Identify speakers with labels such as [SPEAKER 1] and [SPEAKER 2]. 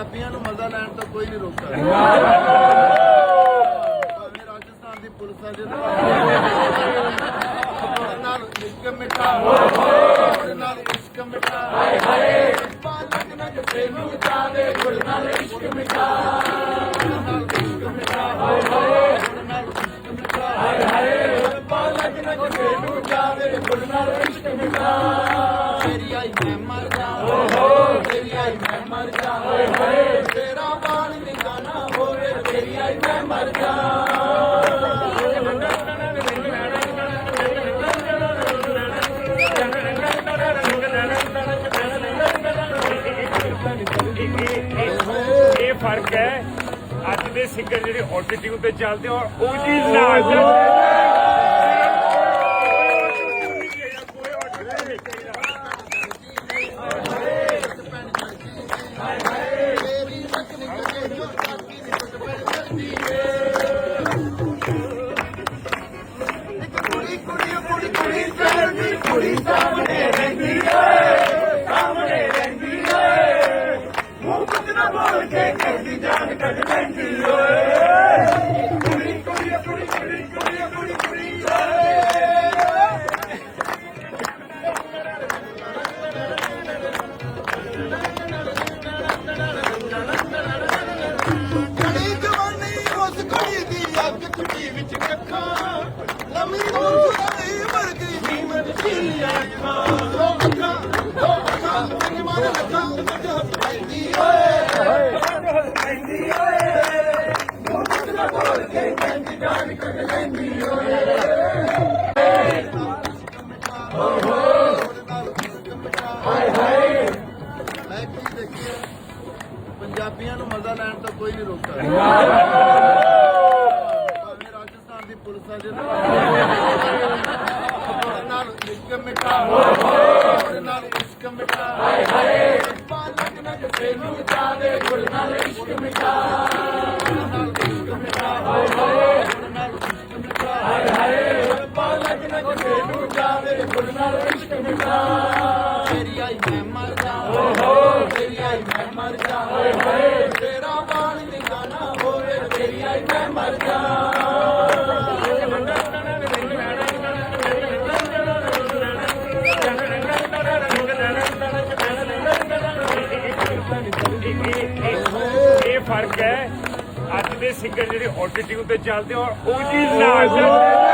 [SPEAKER 1] ਪੰਜਾਬੀਆਂ ਨੂੰ ਮਜ਼ਾ ਲੈਣ ਤੋਂ ਕੋਈ ਨਹੀਂ ਰੋਕਦਾ। ਭਾਵੇਂ ਰਾਜਸਥਾਨ ਦੀ ਪੁਲਿਸ ਆ, ਜੇ ਨਾਲ ਇਸ਼ਕ ਮਿੱਠਾ ਉਹਦੇ ਨਾਲ ਇਸ਼ਕ ਮਿੱਠਾ। ਹਾਏ ਹਾਏ ਪਾਲਕ ਨਾ ਕਿਸੇ ਨੂੰ ਚਾਵੇ ਗੁੜ ਨਾਲ ਇਸ਼ਕ ਮਿੱਠਾ। ਨਾਲ ਇਸ਼ਕ ਮਿੱਠਾ ਹਾਏ ਹਾਏ ਉਹਦੇ ਨਾਲ ਇਸ਼ਕ ਮਿੱਠਾ। ਹਾਏ ਹਾਏ ਪਾਲਕ ਨਾ ਕਿਸੇ ਨੂੰ ਚਾਵੇ ਗੁੜ ਨਾਲ ਇਸ਼ਕ ਮਿੱਠਾ।
[SPEAKER 2] ਇਹ ਫ਼ਰਕ ਹੈ, ਅੱਜ ਦੇ ਸਿੰਗਰ ਜਿਹੜੇ ਆਟੀਟਿਊਡ ਤੇ ਚੱਲਦੇ ਔਰ ਉਹ ਚੀਜ਼ ਨਾ ਆ
[SPEAKER 1] ਬੋਲ ਕੇ ਕਹਿੰਦੀ ਜਾਨ ਕੱਢ ਲੈਂਦੀ ਓਏ ਪੰਜਾਬੀਆਂ ਨੂੰ ਮਜ਼ਾ ਲੈਣ ਤੋਂ ਕੋਈ ਨਹੀਂ ਰੋਕਦਾ। ਭਾਵੇਂ ਰਾਜਸਥਾਨ ਦੀ ਪੁਲਿਸ ਆ ਜੇ ਉਹਦੇ ਨਾਲ ਇਸ਼ਕ ਮਿੱਠਾ ਉਹਦੇ ਨਾਲ ਇਸ਼ਕ ਮਿੱਠਾ ਹਾਏ ਹਾਏ। ਪਾਲਕ ਨਾ ਕਿਸੇ ਨੂੰ ਚਾਵੇ ਗੁੜ ਨਾਲ ਇਸ਼ਕ ਮਿੱਠਾ ਹਾਏ ਹਾਏ ਤੇਰਾ ਬਾਣ ਨਿਗਾਨਾ ਹੋਵੇ ਤੇਰੀ ਆਈ ਮੈਂ ਮਰ ਜਾ
[SPEAKER 2] ਇਹ ਫ਼ਰਕ ਹੈ। ਅੱਜ ਦੇ ਸਿੰਗਰ ਜਿਹੜੇ ਆਟੀਟਿਊਡ ਤੇ ਚੱਲਦੇ ਆ ਉਹ ਆ। ਜਾਵੇ